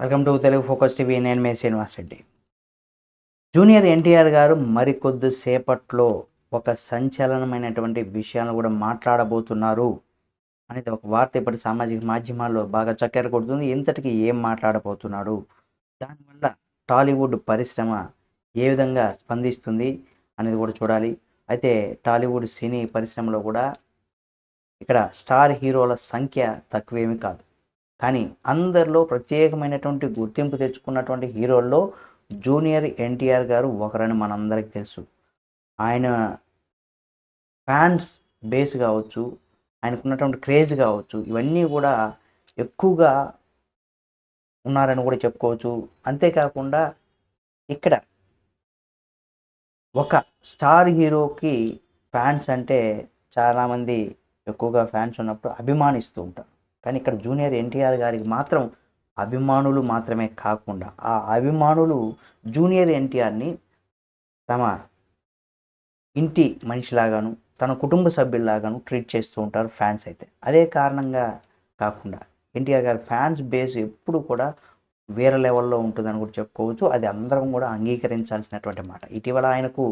Welcome to Telugu focus TV నేను మే Srinivas Reddy. Junior NTR గారు మరికొద్ది సేపట్లో ఒక సంచలనమైనటువంటి విషయాలను కూడా మాట్లాడబోతున్నారు అనేది ఒక వార్త ఇప్పటి సామాజిక మాధ్యమాల్లో బాగా చక్కెర కొడుతుంది. ఇంతటికి ఏం మాట్లాడబోతున్నాడు దానివల్ల టాలీవుడ్ పరిశ్రమ ఏ విధంగా స్పందిస్తుంది అనేది కూడా చూడాలి. అయితే టాలీవుడ్ సినీ పరిశ్రమలో కూడా ఇక్కడ స్టార్ హీరోల సంఖ్య తక్కువేమీ కాదు. కానీ అందరిలో ప్రత్యేకమైనటువంటి గుర్తింపు తెచ్చుకున్నటువంటి హీరోల్లో జూనియర్ ఎన్టీఆర్ గారు ఒకరని మనందరికీ తెలుసు. ఆయన ఫ్యాన్స్ బేస్ కావచ్చు ఆయనకున్నటువంటి క్రేజ్ కావచ్చు ఇవన్నీ కూడా ఎక్కువగా ఉన్నారని కూడా చెప్పుకోవచ్చు. అంతేకాకుండా ఇక్కడ ఒక స్టార్ హీరోకి ఫ్యాన్స్ అంటే చాలామంది ఎక్కువగా ఫ్యాన్స్ ఉన్నప్పుడు అభిమానిస్తూ ఉంటారు. కానీ ఇక్కడ జూనియర్ ఎన్టీఆర్ గారికి మాత్రం అభిమానులు మాత్రమే కాకుండా ఆ అభిమానులు జూనియర్ ఎన్టీఆర్ని తమ ఇంటి మనిషిలాగాను తన కుటుంబ సభ్యుల్లాగాను ట్రీట్ చేస్తూ ఉంటారు ఫ్యాన్స్ అయితే. అదే కారణంగా కాకుండా ఎన్టీఆర్ గారి ఫ్యాన్స్ బేస్ ఎప్పుడు కూడా వేరే లెవెల్లో ఉంటుందని కూడా చెప్పుకోవచ్చు. అది అందరం కూడా అంగీకరించాల్సినటువంటి మాట. ఇటీవల ఆయనకు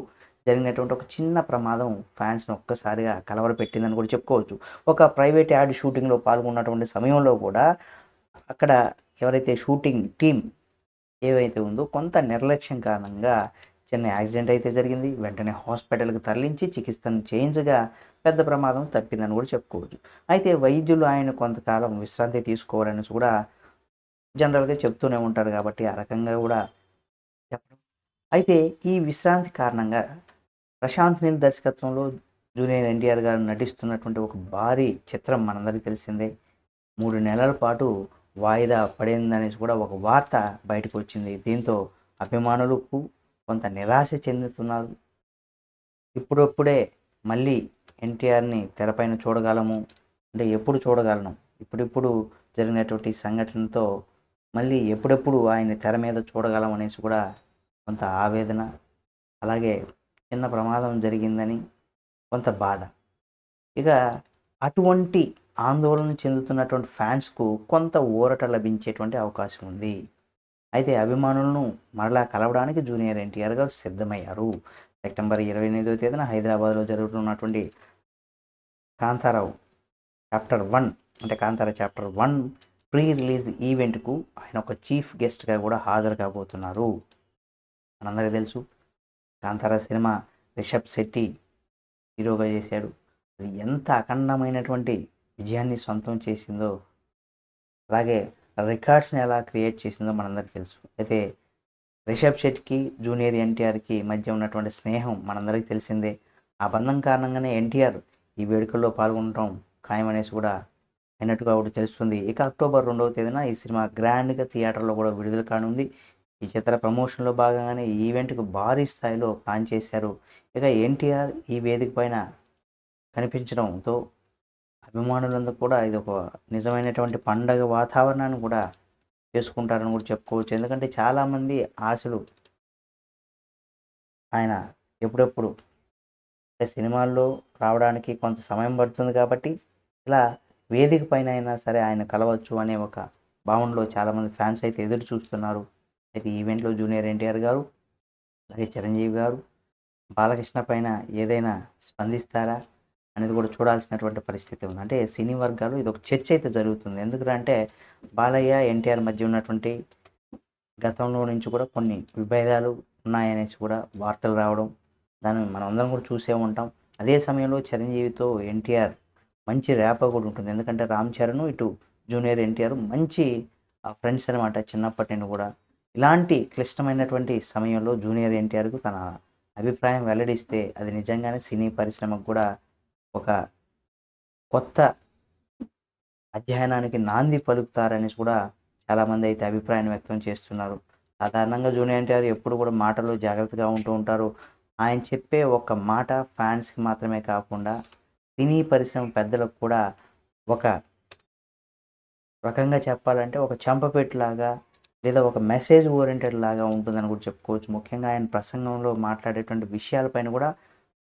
జరిగినటువంటి ఒక చిన్న ప్రమాదం ఫ్యాన్స్ని ఒక్కసారిగా కలవరపెట్టిందని కూడా చెప్పుకోవచ్చు. ఒక ప్రైవేట్ యాడ్ షూటింగ్లో పాల్గొన్నటువంటి సమయంలో కూడా అక్కడ ఎవరైతే షూటింగ్ టీం ఏవైతే ఉందో కొంత నిర్లక్ష్యం కారణంగా చిన్న యాక్సిడెంట్ అయితే జరిగింది. వెంటనే హాస్పిటల్కి తరలించి చికిత్సను చేయించగా పెద్ద ప్రమాదం తప్పిందని కూడా చెప్పుకోవచ్చు. అయితే వైద్యులు ఆయన కొంతకాలం విశ్రాంతి తీసుకోవాలని కూడా జనరల్గా చెప్తూనే ఉంటారు కాబట్టి ఆ రకంగా కూడా చెప్పడం. అయితే ఈ విశ్రాంతి కారణంగా ప్రశాంత్ నీల్ దర్శకత్వంలో జూనియర్ ఎన్టీఆర్ గారు నటిస్తున్నటువంటి ఒక భారీ చిత్రం మనందరికీ తెలిసిందే. మూడు నెలల పాటు వాయిదా పడిందనేసి కూడా ఒక వార్త బయటకు వచ్చింది. దీంతో అభిమానులకు కొంత నిరాశ చెందుతున్నారు. ఇప్పుడప్పుడే మళ్ళీ ఎన్టీఆర్ని తెరపైన చూడగలము. అంటే ఎప్పుడు చూడగలను? ఇప్పుడిప్పుడు జరిగినటువంటి సంఘటనతో మళ్ళీ ఎప్పుడెప్పుడు ఆయన తెర మీద చూడగలం అనేసి కూడా కొంత ఆవేదన. అలాగే చిన్న ప్రమాదం జరిగిందని కొంత బాధ. ఇక అటువంటి ఆందోళన చెందుతున్నటువంటి ఫ్యాన్స్కు కొంత ఊరట లభించేటువంటి అవకాశం ఉంది. అయితే అభిమానులను మరలా కలవడానికి జూనియర్ ఎన్టీఆర్ గారు సిద్ధమయ్యారు. సెప్టెంబర్ ఇరవై ఎనిమిదవ తేదీన హైదరాబాద్లో జరుగుతున్నటువంటి కాంతారావు చాప్టర్ వన్ అంటే Kantara chapter one pre release ఈవెంట్కు ఆయన ఒక చీఫ్ గెస్ట్గా కూడా హాజరు కాబోతున్నారు. మనందరికీ తెలుసు కాంతారా సినిమా రిషబ్ శెట్టి హీరోగా చేశాడు. అది ఎంత అఖండమైనటువంటి విజయాన్ని సొంతం చేసిందో అలాగే రికార్డ్స్ని ఎలా క్రియేట్ చేసిందో మనందరికీ తెలుసు. అయితే రిషబ్ శెట్టికి జూనియర్ ఎన్టీఆర్కి మధ్య ఉన్నటువంటి స్నేహం మనందరికీ తెలిసిందే. ఆ బంధం కారణంగానే ఎన్టీఆర్ ఈ వేడుకల్లో పాల్గొనడం ఖాయమనేసి కూడా అయినట్టుగా ఒకటి తెలుస్తుంది. ఇక అక్టోబర్ రెండవ తేదీన ఈ సినిమా గ్రాండ్గా థియేటర్లో కూడా విడుదల కానుంది. ఈ చిత్ర ప్రమోషన్లో భాగంగానే ఈ ఈవెంట్కు భారీ స్థాయిలో ప్లాన్ చేశారు. ఇక ఎన్టీఆర్ ఈ వేదిక పైన కనిపించడంతో అభిమానులందరూ కూడా ఇది ఒక నిజమైనటువంటి పండగ వాతావరణాన్ని కూడా చేసుకుంటారని కూడా చెప్పుకోవచ్చు. ఎందుకంటే చాలామంది ఆశలు ఆయన ఎప్పుడెప్పుడు సినిమాల్లో రావడానికి కొంత సమయం పడుతుంది కాబట్టి ఇలా వేదిక పైన అయినా సరే ఆయన కలవచ్చు అనే ఒక భావనలో చాలామంది ఫ్యాన్స్ అయితే ఎదురు చూస్తున్నారు. అయితే ఈవెంట్లో జూనియర్ ఎన్టీఆర్ గారు అలాగే చిరంజీవి గారు బాలకృష్ణ పైన ఏదైనా స్పందిస్తారా అనేది కూడా చూడాల్సినటువంటి పరిస్థితి ఉంది. అంటే సినీ వర్గాలు ఇది ఒక చర్చ అయితే జరుగుతుంది. ఎందుకంటే బాలయ్య ఎన్టీఆర్ మధ్య ఉన్నటువంటి గతంలో నుంచి కూడా కొన్ని విభేదాలు ఉన్నాయనేసి కూడా వార్తలు రావడం దాన్ని మనం అందరం కూడా చూసే ఉంటాం. అదే సమయంలో చిరంజీవితో ఎన్టీఆర్ మంచి ర్యాప్ కూడా ఉంటుంది. ఎందుకంటే రామ్ చరణ్ ఇటు జూనియర్ ఎన్టీఆర్ మంచి ఫ్రెండ్స్ అనమాట చిన్నప్పటి నుండి కూడా. ఇలాంటి క్లిష్టమైనటువంటి సమయంలో జూనియర్ ఎన్టీఆర్కు తన అభిప్రాయం వెల్లడిస్తే అది నిజంగానే సినీ పరిశ్రమకు కూడా ఒక కొత్త అధ్యయనానికి నాంది పలుకుతారని కూడా చాలామంది అయితే అభిప్రాయం వ్యక్తం చేస్తున్నారు. సాధారణంగా జూనియర్ ఎన్టీఆర్ ఎప్పుడు కూడా మాటలు జాగ్రత్తగా ఉంటూ ఉంటారు. ఆయన చెప్పే ఒక మాట ఫ్యాన్స్కి మాత్రమే కాకుండా సినీ పరిశ్రమ పెద్దలకు కూడా ఒక రకంగా చెప్పాలంటే ఒక చెంపపెట్టులాగా లేదా ఒక మెసేజ్ ఓరియంటెడ్ లాగా ఉంటుందని కూడా చెప్పుకోవచ్చు. ముఖ్యంగా ఆయన ప్రసంగంలో మాట్లాడేటువంటి విషయాలపైన కూడా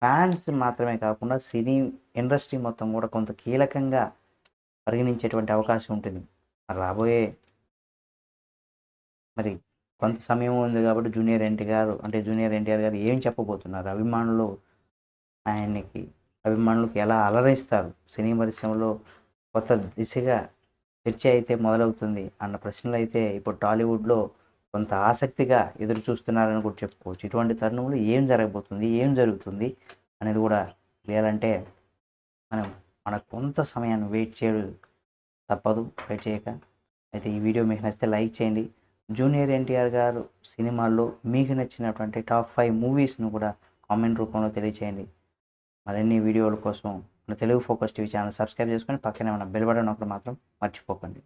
ఫ్యాన్స్ మాత్రమే కాకుండా సినీ ఇండస్ట్రీ మొత్తం కూడా కొంత కీలకంగా పరిగణించేటువంటి అవకాశం ఉంటుంది. రాబోయే మరి కొంత సమయం ఉంది కాబట్టి జూనియర్ ఎన్టీఆర్ అంటే జూనియర్ ఎన్టీఆర్ గారు ఏం చెప్పబోతున్నారు? అభిమానులు ఆయనకి అభిమానులకు ఎలా అలరిస్తారు? సినీ పరిశ్రమలో కొత్త దిశగా చర్చ అయితే మొదలవుతుంది అన్న ప్రశ్నలు అయితే ఇప్పుడు టాలీవుడ్లో కొంత ఆసక్తిగా ఎదురు చూస్తున్నారని కూడా చెప్పుకోవచ్చు. ఇటువంటి తరుణంలో ఏం జరగబోతుంది ఏం జరుగుతుంది అనేది కూడా తెలియాలంటే మనం మన కొంత సమయాన్ని వెయిట్ చేయడం తప్పదు వెయిట్ చేయక. అయితే ఈ వీడియో మీకు నచ్చితే లైక్ చేయండి. జూనియర్ ఎన్టీఆర్ గారు సినిమాల్లో మీకు నచ్చినటువంటి టాప్ ఫైవ్ మూవీస్ను కూడా కామెంట్ రూపంలో తెలియచేయండి. మరిన్ని వీడియోల కోసం మన Telugu focus TV channel subscribe చేసుకొని పక్కనే ఉన్న బెల్ బటన్ ఒకటి మాత్రం మర్చిపోకండి.